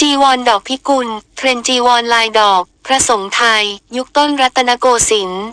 จีวรดอกพิกุล เทรนจีวรลายดอก พระสงฆ์ไทย ยุคต้นรัตนโกสินทร์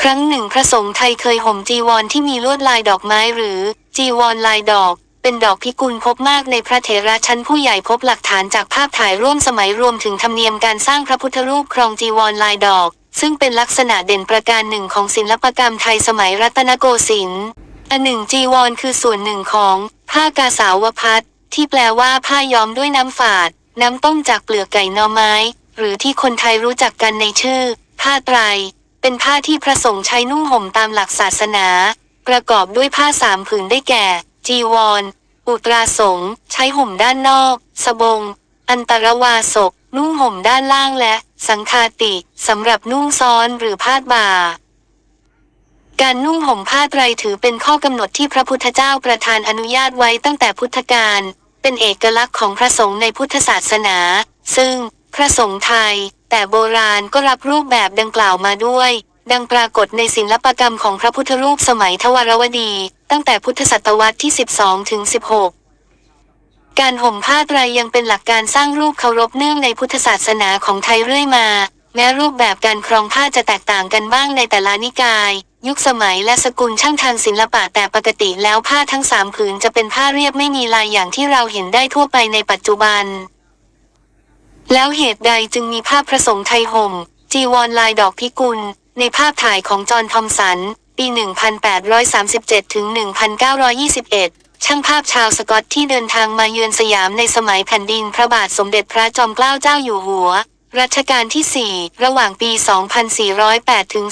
ครั้งหนึ่งพระสงฆ์ไทยเคยห่มจีวรที่มีลวดลายดอกไม้หรือ จีวรลายดอก เป็นดอกพิกุลพบมากในพระเถระชั้นผู้ใหญ่พบหลักฐานจากภาพถ่ายร่วมสมัยรวมถึงธรรมเนียมการสร้างพระพุทธรูปครองจีวรลายดอก ซึ่งเป็นลักษณะเด่นประการหนึ่งของศิลปกรรมไทยสมัยรัตนโกสินทร์อันหนึ่งจีวรคือส่วนหนึ่งของผ้ากาสาวพัด ที่แปลว่าผ้าย้อมด้วยน้ำฝาด น้ำต้มจากเปลือกไก่นอไม้ หรือที่คนไทยรู้จักกันในชื่อ ผ้าไตร เป็นผ้าที่พระสงฆ์ใช้นุ่งห่มตามหลักศาสนา ประกอบด้วยผ้าสามผืนได้แก่ จีวรอุตราสงฆ์ใช้ห่มด้านนอก สบง อันตรวาสก นุ่งห่มด้านล่างและ สังคาติ สำหรับนุ่งซ้อนหรือพาดบ่า การนุ่งห่มผ้าไตรถือเป็นข้อกำหนดที่พระพุทธเจ้าประทานอนุญาตไว้ตั้งแต่พุทธกาล เป็นเอกลักษณ์ของพระสงฆ์ในพุทธศาสนา ซึ่งพระสงฆ์ไทย แต่โบราณก็รับรูปแบบดังกล่าวมาด้วย ดังปรากฏในศิลปกรรมของพระพุทธรูปสมัยทวารวดี ตั้งแต่พุทธศตวรรษที่ 12 ถึง 16 การห่มผ้าไตรยังเป็นหลักการสร้างรูปเคารพเนื่องในพุทธศาสนาของไทยเรื่อยมา แม้รูปแบบการครองผ้าจะแตกต่างกันบ้างในแต่ละนิกาย ยุคสมัยและสกุลช่างทางศิลปะแต่ปกติแล้วผ้าทั้งสามผืนจะเป็นผ้าเรียบไม่มีลายอย่างที่เราเห็นได้ทั่วไปในปัจจุบัน แล้วเหตุใดจึงมีภาพพระสงฆ์ไทยห่ม จีวรลายดอกพิกุล ในภาพถ่ายของจอห์นทอมสัน ปี 1837 ถึง 1921 ช่างภาพชาวสกอตที่เดินทางมาเยือนสยามในสมัยแผ่นดินพระบาทสมเด็จพระจอมเกล้าเจ้าอยู่หัว รัชกาลที่ 4 ระหว่างปี 2408 ถึง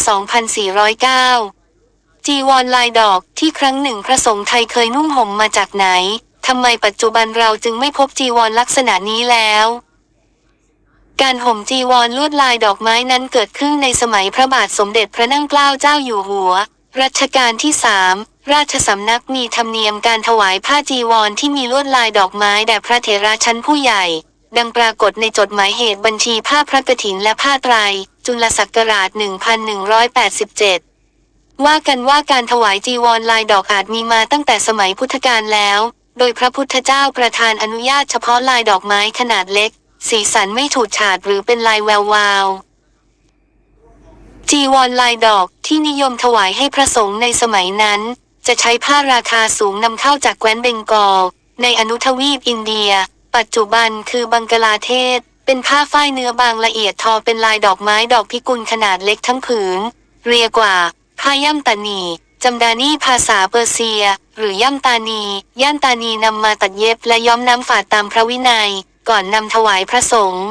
2409 จีวรลายดอกที่ครั้งหนึ่งพระสงฆ์ไทยเคยนุ่งห่มมาจากไหน ทำไมปัจจุบันเราจึงไม่พบจีวรลักษณะนี้แล้ว การห่มจีวรลวดลายดอกไม้นั้นเกิดขึ้นในสมัยพระบาทสมเด็จพระนั่งเกล้าเจ้าอยู่หัว รัชกาลที่สามราชสำนักมีธรรมเนียมการถวายผ้าจีวรที่มีลวดลายดอกไม้แด่พระเถระชั้นผู้ใหญ่ ดังปรากฏในจดหมายเหตุบัญชีผ้าพระกฐินและผ้าไตร จุลศักราช 1187 ว่ากันว่าการถวายจีวรลายดอกอาจมีมาตั้งแต่สมัยพุทธกาลแล้ว โดยพระพุทธเจ้าประทานอนุญาตเฉพาะลายดอกไม้ขนาดเล็ก สีสันไม่ฉูดฉาดหรือเป็นลายแวววาวจีวรลายดอกที่นิยมถวายให้พระสงฆ์ในสมัยนั้น จะใช้ผ้าราคาสูงนำเข้าจากแคว้นเบงกอลในอนุทวีปอินเดีย ปัจจุบันคือบังกลาเทศ เป็นผ้าฝ้ายเนื้อบางละเอียดทอเป็นลายดอกไม้ดอกพิกุลขนาดเล็กทั้งผืน เรียกว่าผ้าย่ำตานีจำดานีภาษาเปอร์เซีย หรือย่ำตานี ย่ำตานีนำมาตัดเย็บและย้อมน้ำฝาดตามพระวินัย ก่อนนำถวายพระสงฆ์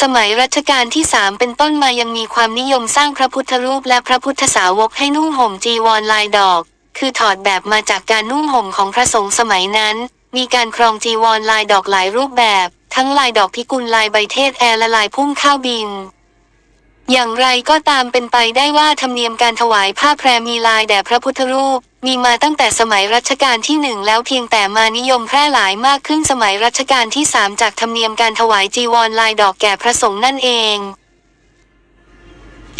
สมัยรัชกาลที่สามเป็นต้นมายังมีความนิยมสร้างพระพุทธรูปและพระพุทธสาวกให้นุ่งห่มจีวรลายดอก คือถอดแบบมาจากการนุ่งห่มของพระสงฆ์สมัยนั้น มีการครองจีวรลายดอกหลายรูปแบบ ทั้งลายดอกพิกุลลายใบเทศแอร์และลายพุ่มข้าวบิน อย่างไรก็ตามเป็นไปได้ว่าธรรมเนียมการถวายผ้าแพรมีลายแด่พระพุทธรูป มีมาตั้งแต่สมัยรัชกาลที่หนึ่งแล้วเพียงแต่มานิยมแพร่หลายมากขึ้นสมัยรัชกาลที่สามจากธรรมเนียมการถวายจีวรลายดอกแก่พระสงฆ์นั่นเอง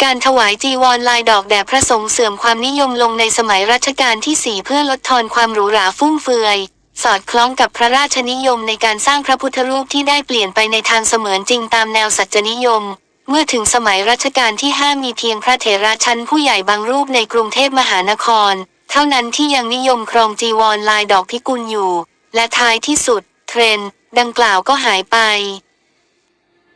การถวายจีวรลายดอกแด่พระสงฆ์เสื่อมความนิยมลงในสมัยรัชกาลที่สี่เพื่อลดทอนความหรูหราฟุ่มเฟือย สอดคล้องกับพระราชนิยมในการสร้างพระพุทธรูปที่ได้เปลี่ยนไปในทางเสมือนจริงตามแนวสัจนิยม เมื่อถึงสมัยรัชกาลที่ห้ามีเพียงพระเถระชั้นผู้ใหญ่บางรูปในกรุงเทพมหานคร เท่านั้นที่ยังนิยมครองจีวรลายดอกพิกุลอยู่ และท้ายที่สุด เทรนด์ดังกล่าวก็หายไป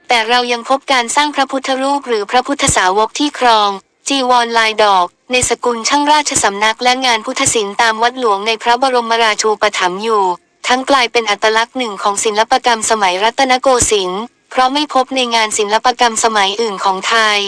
แต่เรายังพบการสร้างพระพุทธรูปหรือพระพุทธสาวกที่ครอง จีวรลายดอก ในสกุลช่างราชสำนักและงานพุทธศิลป์ตามวัดหลวงในพระบรมราชูปถัมภ์อยู่ ทั้งกลายเป็นอัตลักษณ์หนึ่งของศิลปกรรมสมัยรัตนโกสินทร์เพราะไม่พบในงานศิลปกรรมสมัยอื่นของไทย